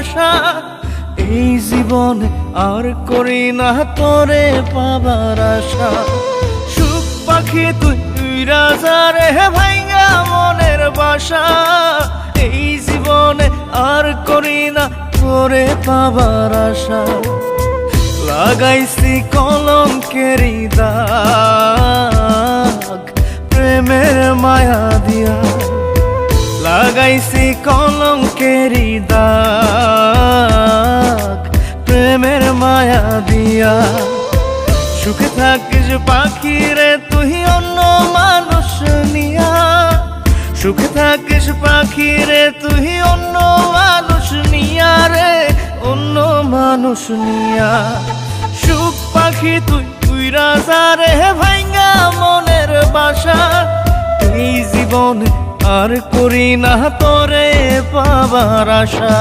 আশা এই জীবনে আর করি না তোরে পাবার আশা। সুখ পাখি তুই রাজা রে ভাইয়া মনের বাসা। এই জীবনে আর করি না তোরে পাবার আশা। লাগাইছি কলম কেরিদা লাগাইছি কলঙ্কেরি দাগ, প্রেমের মায়া দিয়া। সুখে থাকিস পাখি রে, তুই অন্য মানুষ নিয়া। সুখে থাকিস পাখি রে, তুই অন্য মানুষ নিয়া রে, অন্য মানুষ নিয়া। সুখ পাখি তুই তুই রাজা রে, ভাইঙ্গা মনের বাসা। আর করি না তোরে পাবার আশা।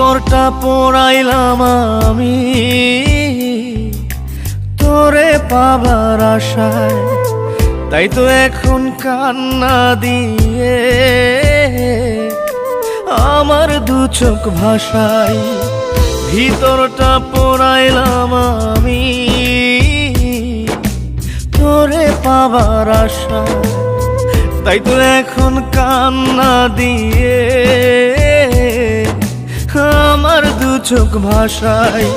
ভিতরটা পড়াইলাম আমি। তোরে পাবার আশায়, তাই তো এখন কান্না দিয়ে আমার দু চোখ ভাষায় ভিতরটা পড়াইলাম আমি। তোরে পাবার আশায়, তাই তো এখন কান্না দিয়ে আমার দু চোখ ভাষায়।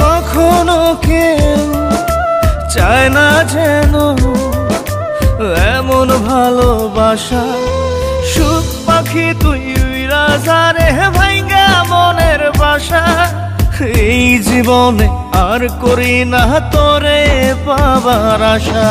কখনো কেউ চায় না যেন এমন ভালোবাসা। সুখ পাখি তুই রাজা রে ভাইঙ্গা মনের বাসা। এই জীবনে আর করি না তোরে পাবার আশা।